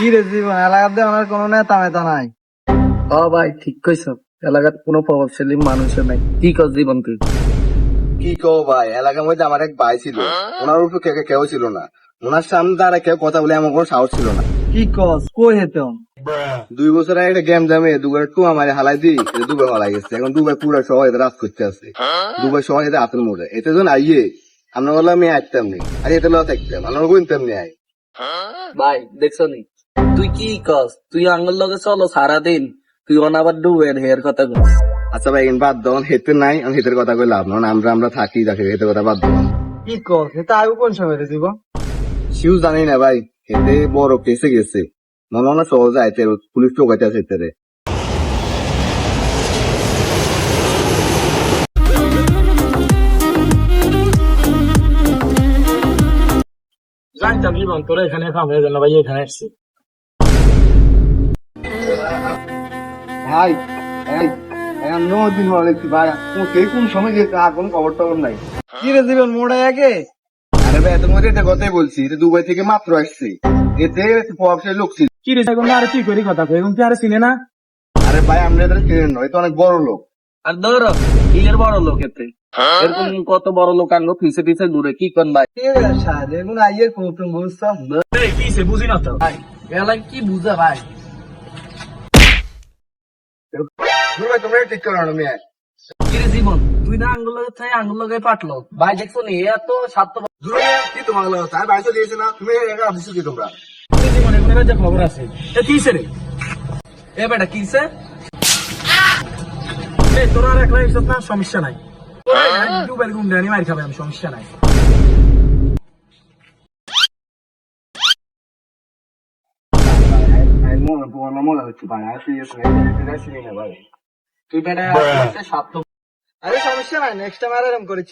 কি রে জীবন? এলাকাতে আমার কোনো নেতা মেতা নাই। হ ভাই ঠিক কইছ। এলাকার কোনো প্রভাবশালী মানুষও নাই। কি কর জীবন তুই? কি কো ভাই? এলাকার মধ্যে আমার এক ভাই ছিল। ওনার উপর কেউ কেউ ছিল না। ওনার সামনে কেউ কথা বলে আমার কোনো সাহস ছিল না। কি কস? কই হেতম দুই বছর আগে একটা গেম জামে দুবার টু আমার হালাই দিই এটা দুবার হালাই গেছে। এখন দুবার পুরো শহর রাত করতে আছে। দুবার শহর এতে আতন মোড়ে। এতে যখন আইয়ে আমরা বললাম আমি আইতাম নি। আর এতে লওয়া থাকতাম। আমরা গুনতাম নি আই। ভাই দেখছ নি? তুই কি কস? তুই আঙ্গুল লগে চলো সারাদিন। তুই অনাবার ডুবের হেয়ার কথা কস। আচ্ছা ভাই বাদ দাও হেতে নাই আমি হেতের কথা কই লাভ না আমরা আমরা থাকি দেখে হেতের কথা বাদ দাও। কি কস? এটা আগে কোন সময় রে জীবন? শিউ জানি না ভাই হেতে বড় কেসে গেছে। মনে না সহজে আইতে পুলিশ টোকাইতে আছে হেতে জানতাম জীবন তোরা এখানে থামবে জন্য ভাই এখানে এসছি ভাই এখন ন দিন হলো দেখছি ভাই কোন কে কোন সময় গেছে আর কোনো খবর টবর নাই। কি রে জীবন মোড়ে আগে আরে ভাই তোমার এটা কথাই বলছি এটা দুবাই থেকে মাত্র আসছে। এতে প্রভাবশালী লোক ছিল। কি রে এখন আর কি করি কথা কই? এখন আর চিনে না? আরে ভাই আমরা এদের চিনেন নয় তো অনেক বড় লোক। আর ধর বড় লোক এতে। এরকম কত বড় লোক আঙ্গ পিছে পিছে ঘুরে কি কন ভাই? কি রে সাদ এখন আইয়ে কৌতুম বুঝছস এই বুঝি না তো? এলাই কি বুঝা ভাই? তোমরা ঠিক করো না মেয়ে। কি রে জীবন তুই না আঙ্গুল লগে থাই আঙ্গুল লগে পাটলো। ভাই দেখছ নি এত সাত দুই কি তোমার লাগে তাই বাইশ দিয়েছে না তুমি একা দিছো কি তোমরা? জীবন এখন যে খবর আছে। এ কি রে? এ বেটা কিসে এই তোরা আর একলা না সমস্যা নাই। দুবার গুন্ডে আনি মার খাবে আমি সমস্যা নাই। মনে মনে মনে হচ্ছে ভাই আসি তুই বেটা সাত আরে সমস্যা নাই নেক্সট টাইম আর এরকম করিস